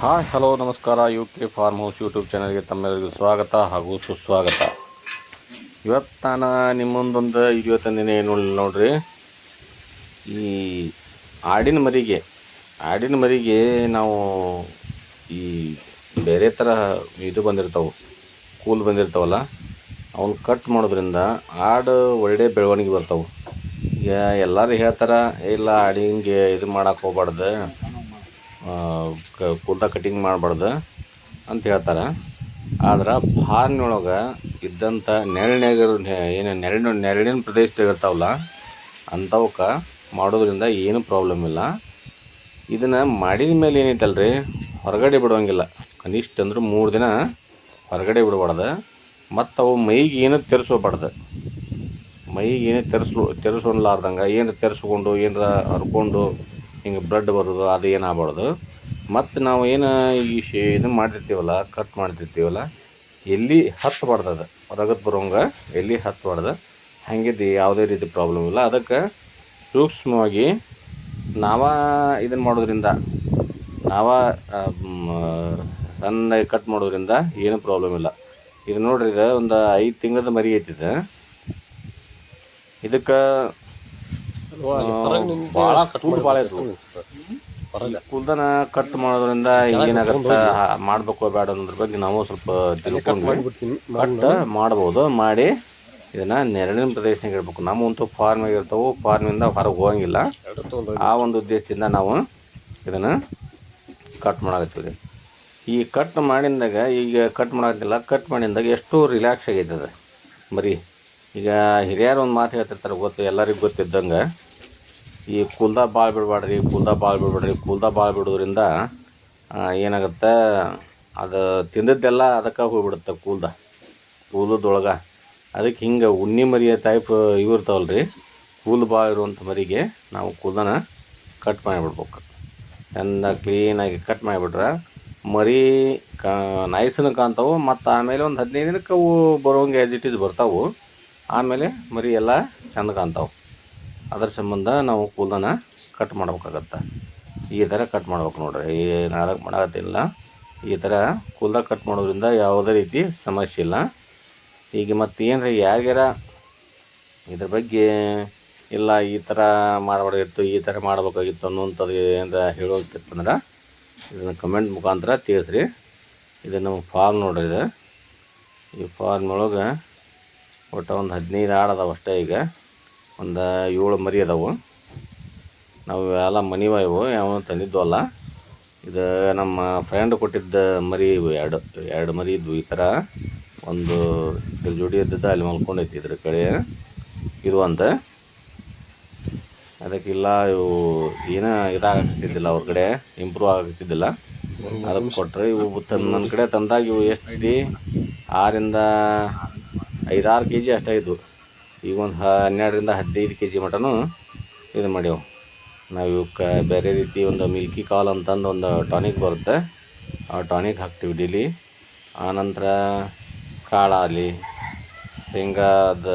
Hi hello, ನಮಸ್ಕಾರ. U K farm house YouTube ಚಾನಲ್ಗೆ ತಮ್ಮೆಲ್ಲರಿಗೂ ಸ್ವಾಗತ ಹಾಗೂ ಸುಸ್ವಾಗತ. ಇವತ್ತು ನಾನು ನಿಮ್ಮೊಂದೊಂದು ವಿಡಿಯೋ ಏನು ನೋಡ್ರಿ? ಈ ಆಡಿನ ಮರಿಗೆ ಆಡಿನ ಮರಿಗೆ ನಾವು ಈ ಬೇರೆ ಥರ ಇದು ಬಂದಿರ್ತಾವೆ, ಕೂಲ್ ಬಂದಿರ್ತಾವಲ್ಲ ಅವನ್ನ ಕಟ್ ಮಾಡೋದ್ರಿಂದ ಆಡು ಒಳ್ಳೆ ಬೆಳವಣಿಗೆ ಬರ್ತಾವೆ. ಈಗ ಎಲ್ಲರೂ ಹೇಳ್ತಾರೆ ಇಲ್ಲ, ಆಡಿಂಗೆ ಇದು ಮಾಡೋಕೆ ಹೋಗ್ಬಾರ್ದು. ಕೂದ ಕಟಿಂಗ್ ಮಾಡಬಾರ್ದು ಅಂತ ಹೇಳ್ತಾರೆ. ಆದ್ರೆ ಫಾರ್ಮ್ನೊಳಗೆ ಇದ್ದಂಥ ನೆರಳಿನಾಗ ಏನು ನೆರಳಿನ ನೆರಳಿನ ಪ್ರದೇಶದಾಗ ಇರ್ತಾವಲ್ಲ ಅಂಥವಕ್ಕೆ ಮಾಡೋದ್ರಿಂದ ಏನು ಪ್ರಾಬ್ಲಮ್ ಇಲ್ಲ. ಇದನ್ನು ಮಾಡಿದ ಮೇಲೆ ಏನೈತಲ್ರಿ? ಹೊರಗಡೆ ಬಿಡೋಂಗಿಲ್ಲ. ಕನಿಷ್ಠ ಅಂದ್ರೆ ಮೂರು ದಿನ ಹೊರಗಡೆ ಬಿಡಬಾರ್ದು. ಮತ್ತು ಅವು ಮೈಗೆ ಏನು ತೆರೆಸೋಬಾರ್ದು. ಮೈಗೆ ಏನೇ ತೆರೆಸ್ಲು ತೆರೆಸೋನ್ಲಾರ್ದಂಗೆ ಏನು ತೆರೆಸ್ಕೊಂಡು, ಏನರ ಹರ್ಕೊಂಡು ಹಿಂಗೆ ಬ್ಲಡ್ ಬರೋದು ಅದು ಏನು ಆಗ್ಬಾರ್ದು ಮತ್ತು ನಾವು ಏನು ಈ ಶೇ ಇದು ಮಾಡಿರ್ತೀವಲ್ಲ ಕಟ್ ಮಾಡ್ತಿರ್ತೀವಲ್ಲ ಎಲ್ಲಿ ಹತ್ತಬಾರ್ದು ಅದು ರಗತ್ ಬರೋಂಗೆ ಎಲ್ಲಿ ಹತ್ತಬಾರ್ದು ಹಾಗಿದ್ದು ಯಾವುದೇ ರೀತಿ ಪ್ರಾಬ್ಲಮ್ ಇಲ್ಲ. ಅದಕ್ಕೆ ಸೂಕ್ಷ್ಮವಾಗಿ ನಾವ ಇದನ್ನು ಮಾಡೋದ್ರಿಂದ ನಾವ ಸಣ್ಣ ಕಟ್ ಮಾಡೋದ್ರಿಂದ ಏನೂ ಪ್ರಾಬ್ಲಮ್ ಇಲ್ಲ. ಇದು ನೋಡ್ರಿ ಇದು ಒಂದು ಐದು ತಿಂಗಳದ ಮರಿ ಐತಿದೆ ಇದಕ್ಕೆ ಭಾಳ ಕಟ್ ಭಾಳ ಕೂದನ ಕಟ್ ಮಾಡೋದ್ರಿಂದ ಏನಾಗುತ್ತೆ ಮಾಡ್ಬೇಕು ಬೇಡ ಅನ್ನೋದ್ರ ಬಗ್ಗೆ ನಾವು ಸ್ವಲ್ಪ ತಿಳ್ಕೊಂಡ್ವಿ ಕಟ್ ಮಾಡ್ಬೋದು ಮಾಡಿ ಇದನ್ನ ನೆರಳಿನ ಪ್ರದೇಶನಾಗ ಇಡ್ಬೇಕು. ನಮ್ಮಂತೂ ಫಾರ್ಮ್ ಇರ್ತಾವೆ ಫಾರ್ಮಿಂದ ಹೊರಗೆ ಹೋಗಂಗಿಲ್ಲ. ಆ ಒಂದು ಉದ್ದೇಶದಿಂದ ನಾವು ಇದನ್ನು ಕಟ್ ಮಾಡಾಕತ್ತೀವಿ. ಈ ಕಟ್ ಮಾಡಿದಾಗ ಈಗ ಕಟ್ ಮಾಡಾಕತ್ತಿಲ್ಲ ಕಟ್ ಮಾಡಿದಾಗ ಎಷ್ಟು ರಿಲ್ಯಾಕ್ಸ್ ಆಗೈತೆ ಅದು ಮರಿ ಈಗ ಹಿರಿಯರು ಒಂದು ಮಾತು ಹೇಳ್ತಿರ್ತಾರೆ ಗೊತ್ತು ಎಲ್ಲರಿಗೂ ಗೊತ್ತಿದ್ದಂಗೆ. ಈ ಕುಲ್ದ ಭಾಳ ಬಿಡಬೇಡ್ರಿ ಕುಲ್ದ ಭಾಳ ಬಿಡಬೇಡ್ರಿ ಕುಲ್ದ ಭಾಳ ಬಿಡೋದ್ರಿಂದ ಏನಾಗುತ್ತೆ, ಅದು ತಿಂದದ್ದೆಲ್ಲ ಅದಕ್ಕೆ ಹೋಗ್ಬಿಡುತ್ತೆ ಕೂಲ್ದ, ಕೂಲದೊಳಗೆ. ಅದಕ್ಕೆ ಹಿಂಗೆ ಉಣ್ಣಿ ಮರಿಯ ಟೈಪ್ ಇವು ಇರ್ತಾವಲ್ಲ ರೀ ಕೂಲ್ ಭಾಳ ಇರುವಂಥ ಮರಿಗೆ ನಾವು ಕೂದನ ಕಟ್ ಮಾಡಿಬಿಡ್ಬೇಕು. ಚೆಂದ ಕ್ಲೀನಾಗಿ ಕಟ್ ಮಾಡಿಬಿಟ್ರೆ ಮರಿ ಕಾ ನೈಸನ ಕಾಣ್ತಾವೆ, ಮತ್ತು ಆಮೇಲೆ ಒಂದು ಹದಿನೈದು ದಿನಕ್ಕೆ ಅವು ಬರೋಂಗೆ ಆ್ಯಸ್ ಇಟ್ ಈಸ್ ಬರ್ತಾವೆ. ಆಮೇಲೆ ಮರಿ ಎಲ್ಲ ಚಂದ ಕಾಣ್ತಾವೆ. ಅದ್ರ ಸಂಬಂಧ ನಾವು ಕೂದಲನ್ನ ಕಟ್ ಮಾಡ್ಬೇಕಾಗತ್ತೆ. ಈ ಥರ ಕಟ್ ಮಾಡ್ಬೇಕು ನೋಡ್ರಿ. ಈ ನಾಲ್ಕು ಮಾಡಾಕತ್ತಿಲ್ಲ ಈ ಥರ ಕೂದಲ ಕಟ್ ಮಾಡೋದ್ರಿಂದ ಯಾವುದೇ ರೀತಿ ಸಮಸ್ಯೆ ಇಲ್ಲ. ಈಗ ಮತ್ತೆ ಏನರ ಯಾರ್ಯಾರ ಇದ್ರ ಬಗ್ಗೆ ಇಲ್ಲ, ಈ ಥರ ಮಾಡಬಾರ್ದಿತ್ತು, ಈ ಥರ ಮಾಡಬೇಕಾಗಿತ್ತು ಅನ್ನುವಂಥದ್ದು ಏನಾರ ಹೇಳೋಕಿತ್ತಂದ್ರೆ ಇದನ್ನು ಕಮೆಂಟ್ ಮುಖಾಂತರ ತಿಳಿಸ್ರಿ. ಇದು ನಮ್ಮ ಫಾರ್ಮ್ ನೋಡ್ರಿ ಇದು. ಈ ಫಾರ್ಮ್ ಒಳಗೆ ಒಟ್ಟು ಒಂದು ಹದಿನೈದು ಆಡದವಷ್ಟೇ ಈಗ. ಒಂದು ಏಳು ಮರಿ ಅದಾವು. ನಾವು ಎಲ್ಲ ಮನಿವ ಇವು, ಯಾವ ತಂದಿದ್ವಲ್ಲ ಇದು ನಮ್ಮ ಫ್ರೆಂಡ್ ಕೊಟ್ಟಿದ್ದ ಮರಿ ಇವು ಎರಡು ಎರಡು ಮರಿ ಇದ್ವು ಈ ಥರ ಒಂದು ಇದ್ರ ಜೋಡಿ ಇದ್ದದ್ದು, ಅಲ್ಲಿ ಮಲ್ಕೊಂಡೈತಿ ಇದ್ರ ಕಡೆ. ಇದು ಅಂತ ಅದಕ್ಕಿಲ್ಲ ಇವು ಏನೋ ಇದಾಗತ್ತಿದ್ದಿಲ್ಲ ಅವ್ರ ಕಡೆ ಇಂಪ್ರೂವ್ ಆಗತ್ತಿದ್ದಿಲ್ಲ ಅದಕ್ಕೆ ಕೊಟ್ಟರೆ ಇವು ತಂದು ನನ್ನ ಕಡೆ ತಂದಾಗ ಇವು ಎಷ್ಟು ಆರಿಂದ ಐದಾರು ಕೆ ಜಿ ಅಷ್ಟೇ ಇದ್ವು. ಈಗ ಒಂದು ಹನ್ನೆರಡರಿಂದ ಹದಿನೈದು ಕೆ ಜಿ ಮಟನು ಇದು ಮಾಡ್ಯಾವ. ನಾವು ಇವಕ್ಕೆ ಬೇರೆ ರೀತಿ ಒಂದು ಮಿಲ್ಕಿ ಕಾಲ್ ಅಂತಂದು ಒಂದು ಟಾನಿಕ್ ಬರುತ್ತೆ. ಆ ಟಾನಿಕ್ ಹಾಕ್ತೀವಿ ಡೈಲಿ. ಆನಂತರ ಕಾಳಾಗಲಿ ಶೇಂಗಾದ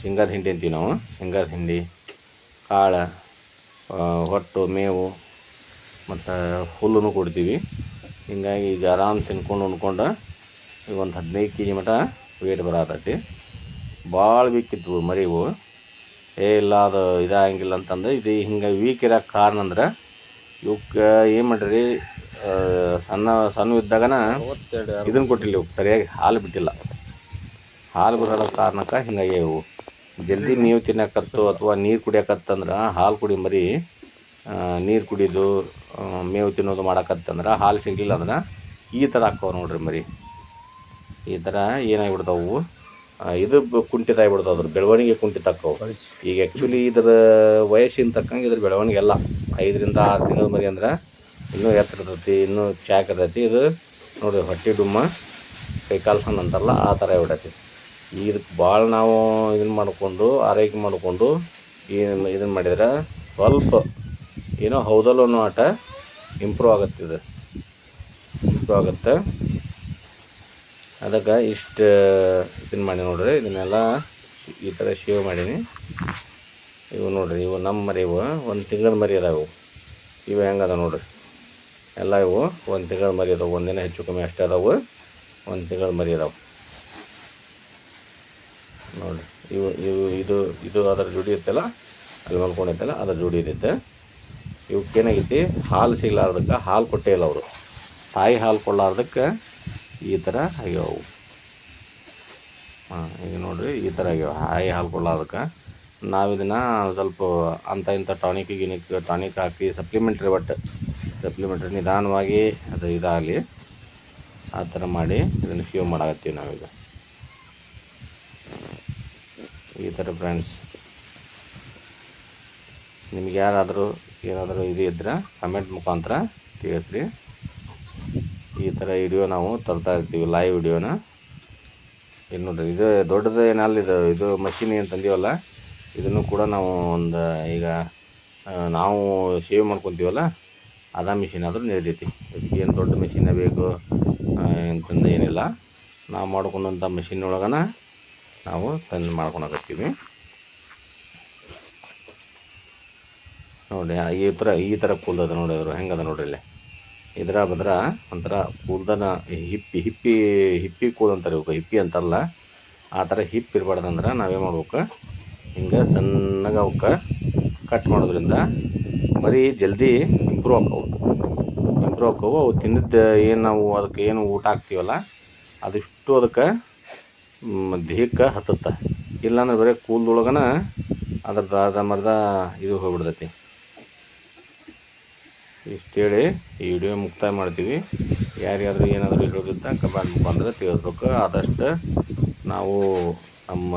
ಶೇಂಗಾದ ಹಿಂಡಿ ಅಂತೀವಿ ನಾವು. ಶೇಂಗಾದ ಹಿಂಡಿ, ಕಾಳು ಹೊಟ್ಟು, ಮೇವು, ಮತ್ತು ಹುಲ್ಲನ್ನು ಕೊಡ್ತೀವಿ. ಹೀಗಾಗಿ ಈಗ ಆರಾಮ್ ತಿನ್ಕೊಂಡು ಉಣ್ಕೊಂಡು ಈಗ ಒಂದು ಹದಿನೈದು ಕೆ ಜಿ ಮಟ ವೇಟ್ ಬರತೈತಿ. ಭಾಳ ಬೇಕಿತ್ತು ಮರಿವು. ಏ ಇಲ್ಲ ಅದು ಇದಾಗಂಗಿಲ್ಲ ಅಂತಂದು ಇದು ಹಿಂಗೆ ವೀಕ್ ಇರೋಕೆ ಕಾರಣ ಅಂದ್ರೆ ಇವಕ್ಕೆ ಏನು ಮಾಡಿರಿ ಸಣ್ಣ ಸಣ್ಣ ಇದ್ದಾಗನ ಇದನ್ನು ಕೊಟ್ಟಿಲ್ಲ ಇವಕ್ಕೆ ಸರಿಯಾಗಿ ಹಾಲು ಬಿಟ್ಟಿಲ್ಲ. ಹಾಲು ಬಿಡೋ ಕಾರಣಕ್ಕೆ ಹಿಂಗಾಗಿ ಇವು. ಜಲ್ದಿ ಮೇವು ತಿನ್ನಕತ್ತು ಅಥವಾ ನೀರು ಕುಡಿಯಕತ್ತಂದ್ರೆ ಹಾಲು ಕುಡಿ ಮರಿ ನೀರು ಕುಡಿದು ಮೇವು ತಿನ್ನೋದು ಮಾಡಕತ್ತಂದ್ರೆ ಹಾಲು ಸಿಗಲಿಲ್ಲ ಅಂದ್ರೆ ಈ ಥರ ಹಾಕವು ನೋಡ್ರಿ ಮರಿ. ಈ ಥರ ಏನಾಗ್ಬಿಡ್ತಾವು ಇದು ಕುಂಠಿತ ಆಗ್ಬಿಡ್ತಾವೆ ಅದ್ರ ಬೆಳವಣಿಗೆ ಕುಂಠಿತ ಆಕ್ಕವು ಈಗ ಆ್ಯಕ್ಚುಲಿ ಇದ್ರ ವಯಸ್ಸಿನ ತಕ್ಕಂಗೆ ಇದ್ರ ಬೆಳವಣಿಗೆ ಎಲ್ಲ ಐದರಿಂದ ಆರು ತಿಂಗಳ ಮರಿ ಅಂದ್ರೆ ಇನ್ನೂ ಎತ್ತರ ಇರ್ತೈತಿ ಇನ್ನೂ ಚಾಕ್ ಇರ್ತೈತಿ. ಇದು ನೋಡಿರಿ ಹೊಟ್ಟೆ ಡುಮ್ಮ ಕೈ ಕಾಲು ಸಣ್ಣ ಅಂತಾರಲ್ಲ ಆ ಥರ ಬಿಡೈತಿ ಈಗ ಇದಕ್ಕೆ ಭಾಳ ನಾವು ಇದನ್ನು ಮಾಡಿಕೊಂಡು ಆರೈಕೆ ಮಾಡಿಕೊಂಡು ಏನು ಇದನ್ನು ಮಾಡಿದ್ರೆ ಸ್ವಲ್ಪ ಏನೋ ಹೌದಲ್ಲೋ ಅನ್ನೋ ಆಟ ಇಂಪ್ರೂವ್ ಆಗುತ್ತೆ ಇದು. ಇಂಪ್ರೂವ್ ಆಗುತ್ತೆ. ಅದಕ್ಕೆ ಇಷ್ಟು ಇದನ್ನು ಮಾಡಿ ನೋಡ್ರಿ, ಇದನ್ನೆಲ್ಲ ಈ ಥರ ಶೇವ್ ಮಾಡೀನಿ. ಇವು ನೋಡಿರಿ, ಇವು ನಮ್ಮ ಮರಿ ಇವು, ಒಂದು ತಿಂಗಳ ಮರಿ ಅದಾವು. ಇವು ಹೆಂಗದ ನೋಡ್ರಿ. ಎಲ್ಲ ಇವು ಒಂದು ತಿಂಗಳ ಮರಿ ಅದಾವೆ, ಒಂದಿನ ಹೆಚ್ಚು ಕಮ್ಮಿ ಅಷ್ಟೇ ಅದಾವೆ, ಒಂದು ತಿಂಗಳ ಮರಿ ಅದಾವೆ. ನೋಡಿರಿ, ಇವು ಇವು, ಇದು ಇದು ಅದರ ಜೋಡಿ ಇತ್ತಲ್ಲ ಅಲ್ಲಿ ಮಲ್ಕೊಂಡೈತಲ್ಲ ಅದರ ಜೋಡಿ ಇದೈತೆ ಇವಕ್ಕೇನಾಗೈತಿ ಹಾಲು ಸಿಗ್ಲಾರ್ದಕ್ಕೆ ಹಾಲು ಕೊಟ್ಟೇ ಇಲ್ಲ ಅವರು. ತಾಯಿ ಹಾಲು ಕೊಡ್ಲಾರ್ದಕ್ಕೆ ಈ ಥರ ಆಗ್ಯಾವು. ಹಾಂ, ಈಗ ನೋಡಿರಿ, ಈ ಥರ ಆಗ್ಯಾವ. ಹಾಯಿ ಹಾಲು ಅದಕ್ಕೆ. ನಾವು ಇದನ್ನು ಸ್ವಲ್ಪ ಅಂಥ ಇಂಥ ಟಾನಿಕ್ ಗಿನಿಕ್ ಟಾನಿಕ್ ಹಾಕಿ ಸಪ್ಲಿಮೆಂಟ್ರಿ ಬಟ್ ಸಪ್ಲಿಮೆಂಟ್ರಿ ನಿಧಾನವಾಗಿ ಅದು ಇದಾಗಲಿ. ಆ ಥರ ಮಾಡಿ ಇದನ್ನು ಸೇವ್ ಮಾಡಾಕತ್ತೀವಿ ನಾವೀಗ ಈ ಥರ ಫ್ರೆಂಡ್ಸ್ ನಿಮ್ಗೆ ಯಾರಾದರೂ ಏನಾದರೂ ಇದು ಇದ್ರೆ ಕಮೆಂಟ್ ಮುಖಾಂತರ ತಿಳಿಸ್ರಿ. ಈ ಥರ ವಿಡಿಯೋ ನಾವು ತರ್ತಾ ಇರ್ತೀವಿ ಲೈವ್ ವಿಡಿಯೋನ ಇದು ನೋಡ್ರಿ, ಇದು ದೊಡ್ಡದು ಏನಲ್ಲ, ಇದು ಇದು ಮಷೀನ್ ಏನು ತಂದೀವಲ್ಲ, ಇದನ್ನು ಕೂಡ ನಾವು ಒಂದು ಈಗ ನಾವು ಸೇವ್ ಮಾಡ್ಕೊತೀವಲ್ಲ, ಅದ ಮಿಷಿನ್ ಆದರೂ ನಡೀತೈತಿ ಇದಕ್ಕೆ ಏನು ದೊಡ್ಡ ಮಿಷಿನೇ ಬೇಕು ಅಂತಂದು ಏನಿಲ್ಲ. ನಾವು ಮಾಡ್ಕೊಂಡಂಥ ಮಷಿನ್ ಒಳಗನ ನಾವು ತಂದು ಮಾಡ್ಕೊಳಕತ್ತೀವಿ ನೋಡಿ, ಈ ಥರ ಈ ಥರ ಕೂಲ್ ನೋಡಿ ನೋಡಿದ್ರು ಹೆಂಗದ ನೋಡ್ರಿ ಇಲ್ಲಿ. ಇದ್ರ ಬದ್ರ ಒಂಥರ ಕೂದನ ಹಿಪ್ಪಿ ಹಿಪ್ಪಿ ಹಿಪ್ಪಿ ಕೂದ ಅಂತಾರೆ ಇವಕ್ಕೆ ಹಿಪ್ಪಿ ಅಂತಾರಲ್ಲ, ಆ ಥರ ಹಿಪ್ಪಿ ಇರಬಾರ್ದಂದ್ರೆ ನಾವೇನು ಮಾಡ್ಬೇಕು? ಹಿಂಗೆ ಸಣ್ಣಗೆ ಅವಕ್ಕೆ ಕಟ್ ಮಾಡೋದ್ರಿಂದ ಮರಿ ಜಲ್ದಿ ಇಂಪ್ರೂವ್ ಆಕ್ಕವು ಇಂಪ್ರೂವ್ ಆಕ್ಕವು ಅವು ತಿಂದಿದ್ದು ಏನು ನಾವು ಅದಕ್ಕೆ ಏನು ಊಟ ಹಾಕ್ತೀವಲ್ಲ, ಅದಿಷ್ಟು ಅದಕ್ಕೆ ದೇಹಕ್ಕೆ ಹತ್ತುತ್ತೆ. ಇಲ್ಲಾಂದ್ರೆ ಬರೀ ಕೂದಲೊಳಗನ ಅದ್ರದ್ದು ಅರ್ಧ ಮರ್ಧ ಇದು ಹೋಗ್ಬಿಡ್ತೈತಿ. ಇಷ್ಟು ಹೇಳಿ ಈ ವಿಡಿಯೋ ಮುಕ್ತಾಯ ಮಾಡ್ತೀವಿ. ಯಾರಿಗಾದರೂ ಏನಾದರೂ ಹೇಳೋದಿತ್ತ ಕಮೆಂಟ್ ಮುಖಾಂತರ ತಿಳಿಸ್ಬೇಕು ಆದಷ್ಟು ನಾವು ನಮ್ಮ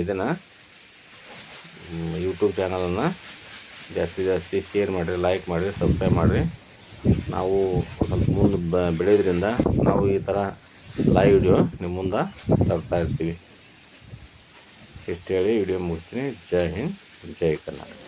ಇದನ್ನು ಯೂಟ್ಯೂಬ್ ಚಾನಲನ್ನು ಜಾಸ್ತಿ ಜಾಸ್ತಿ ಶೇರ್ ಮಾಡಿರಿ ಲೈಕ್ ಮಾಡಿರಿ ಸಬ್ಸ್ಕ್ರೈಬ್ ಮಾಡಿರಿ. ನಾವು ಸ್ವಲ್ಪ ಮುಂದೆ ಬ, ಬೆಳೆಯೋದ್ರಿಂದ ನಾವು ಈ ಥರ ಲೈವ್ ವಿಡಿಯೋ ನಿಮ್ಮ ಮುಂದೆ ತರ್ತಾ ಇರ್ತೀವಿ. ಇಷ್ಟು ಹೇಳಿ ವಿಡಿಯೋ ಮುಗಿಸ್ತೀನಿ. ಜೈ ಹಿಂದ್, ಜೈ ಕರ್ನಾಟಕ.